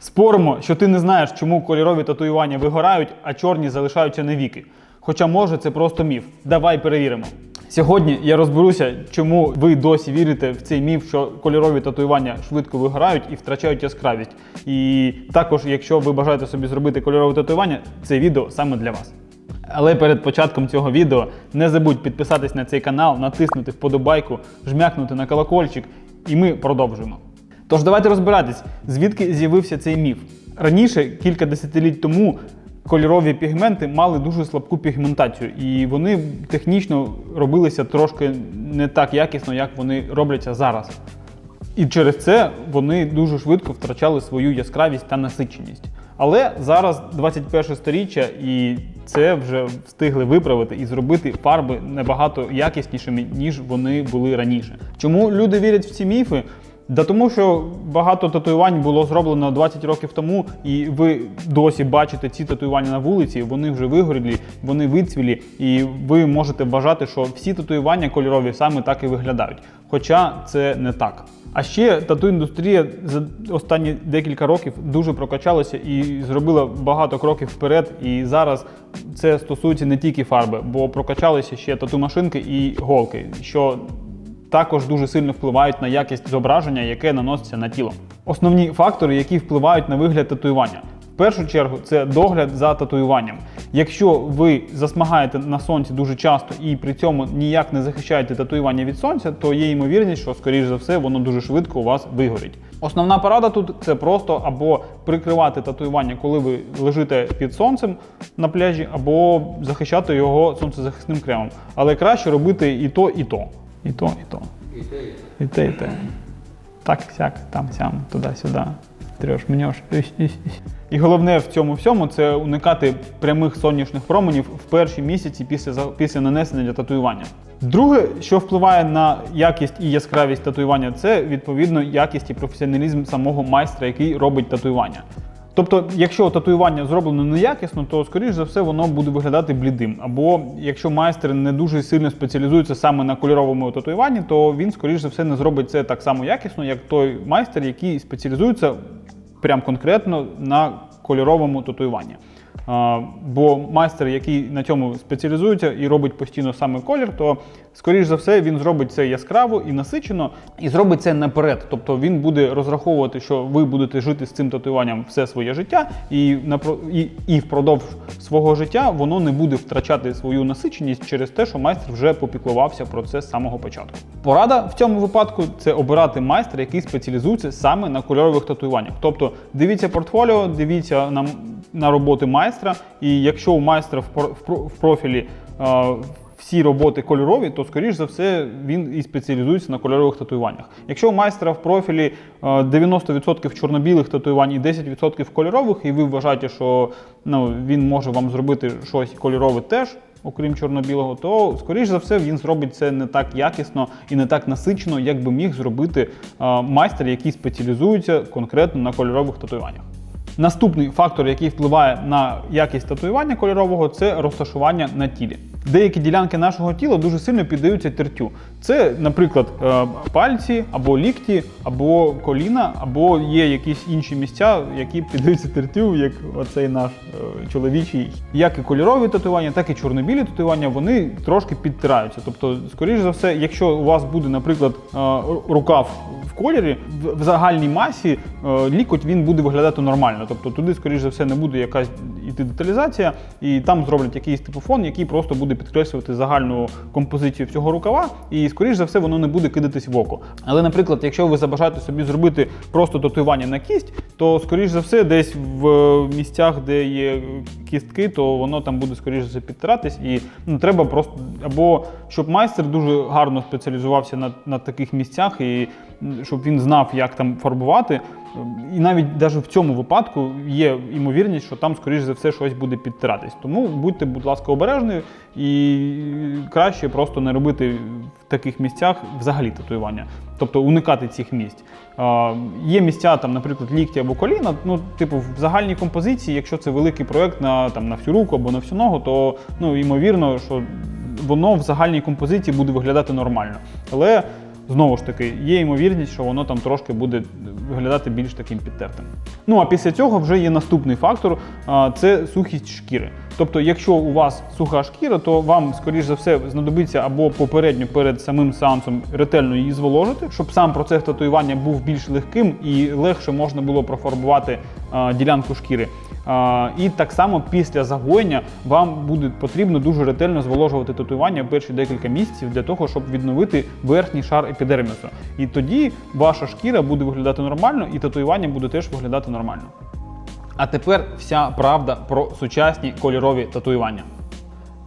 Споримо, що ти не знаєш, чому кольорові татуювання вигорають, а чорні залишаються навіки. Хоча може це просто міф. Давай перевіримо. Сьогодні я розберуся, чому ви досі вірите в цей міф, що кольорові татуювання швидко вигорають і втрачають яскравість. І також, якщо ви бажаєте собі зробити кольорове татуювання, це відео саме для вас. Але перед початком цього відео не забудь підписатись на цей канал, натиснути вподобайку, жмякнути на колокольчик, і ми продовжуємо. Тож давайте розбиратись, звідки з'явився цей міф. Раніше, кілька десятиліть тому, кольорові пігменти мали дуже слабку пігментацію, і вони технічно робилися трошки не так якісно, як вони робляться зараз. І через це вони дуже швидко втрачали свою яскравість та насиченість. Але зараз 21 сторіччя, і це вже встигли виправити і зробити фарби набагато якіснішими, ніж вони були раніше. Чому люди вірять в ці міфи? Да тому, що багато татуювань було зроблено 20 років тому, і ви досі бачите ці татуювання на вулиці, вони вже вигорілі, вони вицвілі, і ви можете вважати, що всі татуювання кольорові саме так і виглядають. Хоча це не так. А ще тату-індустрія за останні декілька років дуже прокачалася і зробила багато кроків вперед. І зараз це стосується не тільки фарби, бо прокачалися ще тату-машинки і голки, що також дуже сильно впливають на якість зображення, яке наноситься на тіло. Основні фактори, які впливають на вигляд татуювання. В першу чергу це догляд за татуюванням. Якщо ви засмагаєте на сонці дуже часто і при цьому ніяк не захищаєте татуювання від сонця, то є ймовірність, що скоріш за все воно дуже швидко у вас вигорить. Основна порада тут це просто або прикривати татуювання, коли ви лежите під сонцем на пляжі, або захищати його сонцезахисним кремом. Але краще робити і то, і то. І то, і то. І те, і те. Так, сяк, там, сям, туди-сюди. Треш, мнеш. І головне в цьому всьому це уникати прямих сонячних променів в перші місяці після, після нанесення татуювання. Друге, що впливає на якість і яскравість татуювання, це відповідно якість і професіоналізм самого майстра, який робить татуювання. Тобто, якщо татуювання зроблено неякісно, то скоріш за все воно буде виглядати блідим. Або якщо майстер не дуже сильно спеціалізується саме на кольоровому татуюванні, то він скоріш за все не зробить це так само якісно, як той майстер, який спеціалізується прям конкретно на кольоровому татуюванні. Бо майстер, який на цьому спеціалізується і робить постійно саме колір, то скоріш за все він зробить це яскраво і насичено, і зробить це наперед. Тобто він буде розраховувати, що ви будете жити з цим татуюванням все своє життя, і і, і впродовж свого життя воно не буде втрачати свою насиченість через те, що майстер вже попіклувався про це з самого початку. Порада в цьому випадку це обирати майстра, який спеціалізується саме на кольорових татуюваннях. Тобто дивіться портфоліо, дивіться на, на роботи майстра, і якщо у майстра в, профілі всі роботи кольорові, то скоріш за все він і спеціалізується на кольорових татуюваннях. Якщо у майстра в профілі е, 90% чорно-білих татуювань і 10% кольорових, і ви вважаєте, що ну, він може вам зробити щось кольорове теж. Окрім чорно-білого, то скоріш за все він зробить це не так якісно і не так насичено, як би міг зробити майстер, який спеціалізується конкретно на кольорових татуюваннях. Наступний фактор, який впливає на якість татуювання кольорового, це розташування на тілі. Деякі ділянки нашого тіла дуже сильно піддаються тертю. Це, наприклад, е, пальці або лікті, або коліна, або є якісь інші місця, які піддаються тертю, як оцей наш е, чоловічий. Як і кольорові татуювання, так і чорно-білі татуювання, вони трошки підтираються. Тобто, скоріш за все, якщо у вас буде, наприклад, е, рукав кольорі, в загальній масі е, лікоть він буде виглядати нормально. Тобто туди, скоріш за все, не буде якась іти деталізація, і там зроблять якийсь типу фон, який просто буде підкреслювати загальну композицію всього рукава, і скоріш за все воно не буде кидатись в око. Але, наприклад, якщо ви забажаєте собі зробити просто татуювання на кість, то скоріш за все, десь в місцях, де є кістки, то воно там буде скоріш за все підтиратись, і ну, треба просто або щоб майстер дуже гарно спеціалізувався на, на таких місцях, і щоб він знав, як там фарбувати. І навіть навіть в цьому випадку є ймовірність, що там, скоріш за все, щось буде підтиратись. Тому будьте, будь ласка, обережні і краще просто не робити в таких місцях взагалі татуювання, тобто уникати цих місць. Є місця, там, наприклад, лікті або коліна. Ну, типу, в загальній композиції, якщо це великий проект на, там, на всю руку або на всю ногу, то ну, ймовірно, що воно в загальній композиції буде виглядати нормально. Але знову ж таки є ймовірність, що воно там трошки буде виглядати більш таким підтертим. Ну а після цього вже є наступний фактор це сухість шкіри. Тобто, якщо у вас суха шкіра, то вам, скоріш за все, знадобиться або попередньо перед самим сеансом ретельно її зволожити, щоб сам процес татуювання був більш легким і легше можна було профарбувати ділянку шкіри. І так само після загоєння вам буде потрібно дуже ретельно зволожувати татуювання перші декілька місяців для того, щоб відновити верхній шар епідермісу. І тоді ваша шкіра буде виглядати нормально, і татуювання буде теж виглядати нормально. А тепер вся правда про сучасні кольорові татуювання.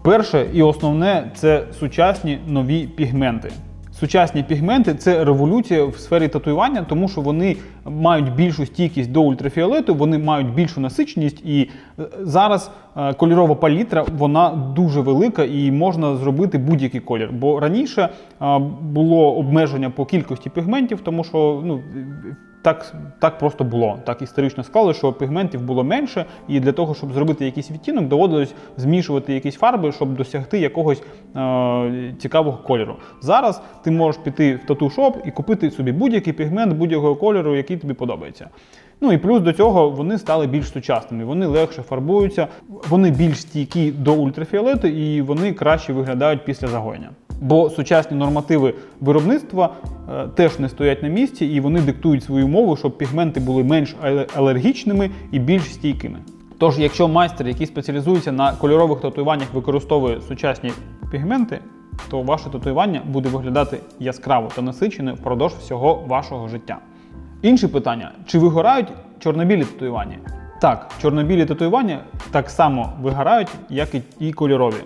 Перше і основне це сучасні нові пігменти. Сучасні пігменти це революція в сфері татуювання, тому що вони мають більшу стійкість до ультрафіолету, вони мають більшу насиченість, і е, зараз е, кольорова палітра вона дуже велика і можна зробити будь-який колір. Бо раніше е, було обмеження по кількості пігментів, тому що ну. Так, так просто було. Так історично склали, що пігментів було менше, і для того, щоб зробити якийсь відтінок, доводилось змішувати якісь фарби, щоб досягти якогось е- цікавого кольору. Зараз ти можеш піти в тату-шоп і купити собі будь-який пігмент будь-якого кольору, який тобі подобається. Ну і плюс до цього вони стали більш сучасними, вони легше фарбуються, вони більш стійкі до ультрафіолету і вони краще виглядають після загоєння. Бо сучасні нормативи виробництва е, теж не стоять на місці і вони диктують свою мову, щоб пігменти були менш алергічними і більш стійкими. Тож, якщо майстер, який спеціалізується на кольорових татуюваннях, використовує сучасні пігменти, то ваше татуювання буде виглядати яскраво та насичено впродовж всього вашого життя. Інше питання: чи вигорають чорнобілі татуювання? Так, чорнобілі татуювання так само вигорають, як і кольорові.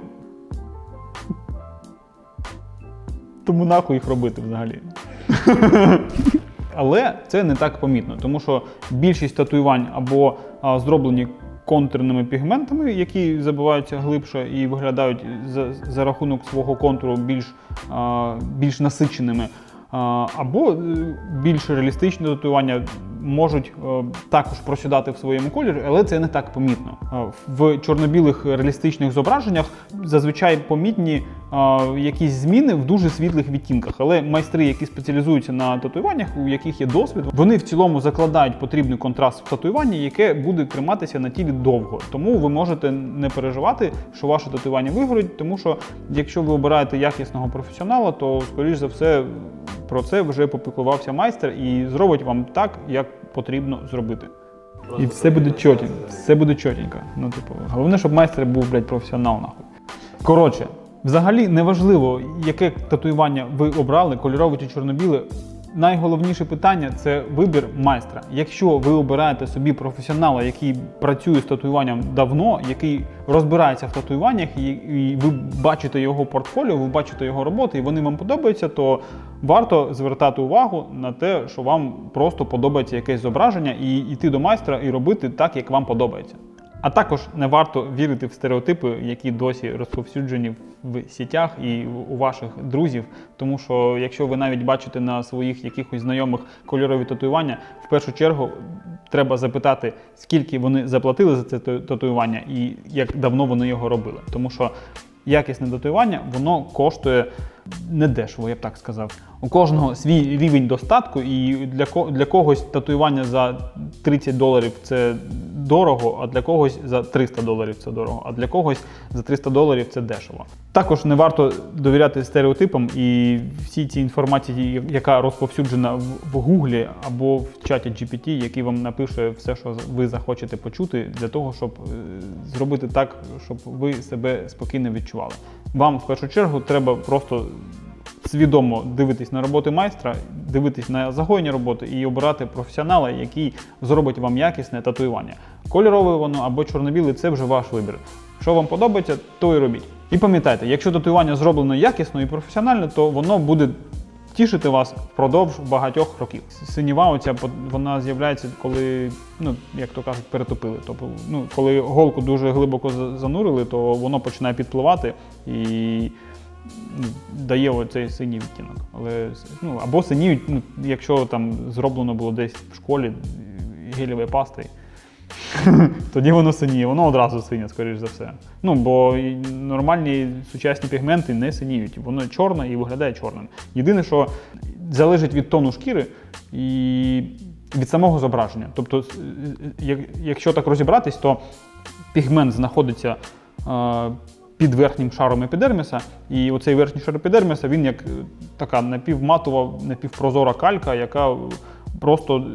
Тому нахуй їх робити взагалі. Але це не так помітно, тому що більшість татуювань або а, зроблені контурними пігментами, які забиваються глибше і виглядають за, за рахунок свого контуру більш, а, більш насиченими. А, Або е, більш реалістичні татуювання можуть е, також просідати в своєму кольорі, але це не так помітно. Е, В чорно-білих реалістичних зображеннях зазвичай помітні е, якісь зміни в дуже світлих відтінках. Але майстри, які спеціалізуються на татуюваннях, у яких є досвід, вони в цілому закладають потрібний контраст в татуюванні, яке буде триматися на тілі довго. Тому ви можете не переживати, що ваше татуювання вигорить, тому що якщо ви обираєте якісного професіонала, то скоріш за все про це вже попіклувався майстер і зробить вам так, як потрібно зробити. І все буде чотенько, все буде чотенько. Ну, типу, головне, щоб майстер був, блядь, професіонал, нахуй. Коротше, взагалі неважливо, яке татуювання ви обрали, кольорове чи чорно-біле. Найголовніше питання це вибір майстра. Якщо ви обираєте собі професіонала, який працює з татуюванням давно, який розбирається в татуюваннях, і, ви бачите його портфоліо, ви бачите його роботи, і вони вам подобаються, то варто звертати увагу на те, що вам просто подобається якесь зображення, і йти до майстра і робити так, як вам подобається. А також не варто вірити в стереотипи, які досі розповсюджені в сітях і у ваших друзів. Тому що якщо ви навіть бачите на своїх якихось знайомих кольорові татуювання, в першу чергу треба запитати, скільки вони заплатили за це татуювання і як давно вони його робили. Тому що якісне татуювання воно коштує недешево, я б так сказав. У кожного свій рівень достатку, і для, для когось татуювання за 30 доларів це дорого, а для когось за 300 доларів це дорого, а для когось за 300 доларів це дешево. Також не варто довіряти стереотипам і всій цій інформації, яка розповсюджена в, в Гуглі або в чаті GPT, який вам напише все, що ви захочете почути, для того, щоб е, зробити так, щоб ви себе спокійно відчували. Вам в першу чергу треба просто свідомо дивитись на роботи майстра, дивитись на загоєнні роботи і обирати професіонала, який зробить вам якісне татуювання. Кольорове воно або чорно-біле це вже ваш вибір. Що вам подобається, то і робіть. І пам'ятайте, якщо татуювання зроблено якісно і професіонально, то воно буде тішити вас впродовж багатьох років. Синіва оця вона з'являється, коли, ну як то кажуть, перетопили. Тобто, ну коли голку дуже глибоко за- занурили, то воно починає підпливати і дає оцей синій відтінок. Але ну або синіють, ну, якщо там зроблено було десь в школі гелєвою пастою. Тоді воно синіє, воно одразу синє, скоріш за все. Ну, бо нормальні сучасні пігменти не синіють. Воно чорне і виглядає чорним. Єдине, що залежить від тону шкіри і від самого зображення. Тобто, якщо так розібратись, то пігмент знаходиться е, під верхнім шаром епідерміса, і оцей верхній шар епідерміса він як е, така напівматова, напівпрозора калька, яка просто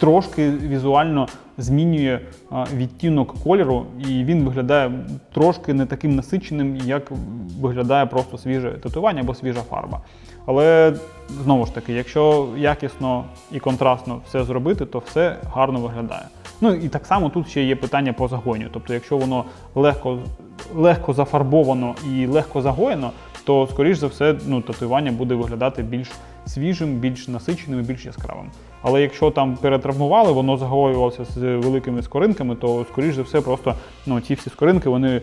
трошки візуально змінює е, відтінок кольору, і він виглядає трошки не таким насиченим, як виглядає просто свіже татуювання або свіжа фарба. Але знову ж таки, якщо якісно і контрастно все зробити, то все гарно виглядає. Ну і так само тут ще є питання по загоню. Тобто, якщо воно легко, легко зафарбовано і легко загоєно, то скоріш за все ну, татуювання буде виглядати більш свіжим, більш насиченим і більш яскравим. Але якщо там перетравмували, воно загоювалося з великими скоринками, то скоріш за все просто ну, ці всі скоринки, вони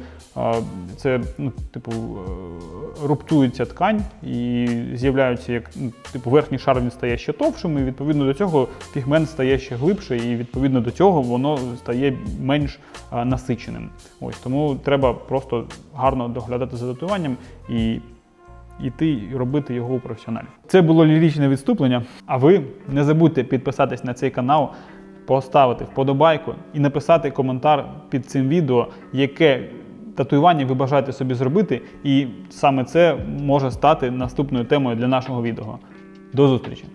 це ну, типу е, руптується ткань і з'являються як ну, типу верхній шар він стає ще товшим, і відповідно до цього пігмент стає ще глибше, і відповідно до цього воно стає менш насиченим. Ось тому треба просто гарно доглядати за татуюванням і йти і робити його у професіоналів. Це було ліричне відступлення. А ви не забудьте підписатись на цей канал, поставити вподобайку і написати коментар під цим відео, яке татуювання ви бажаєте собі зробити, і саме це може стати наступною темою для нашого відео. До зустрічі!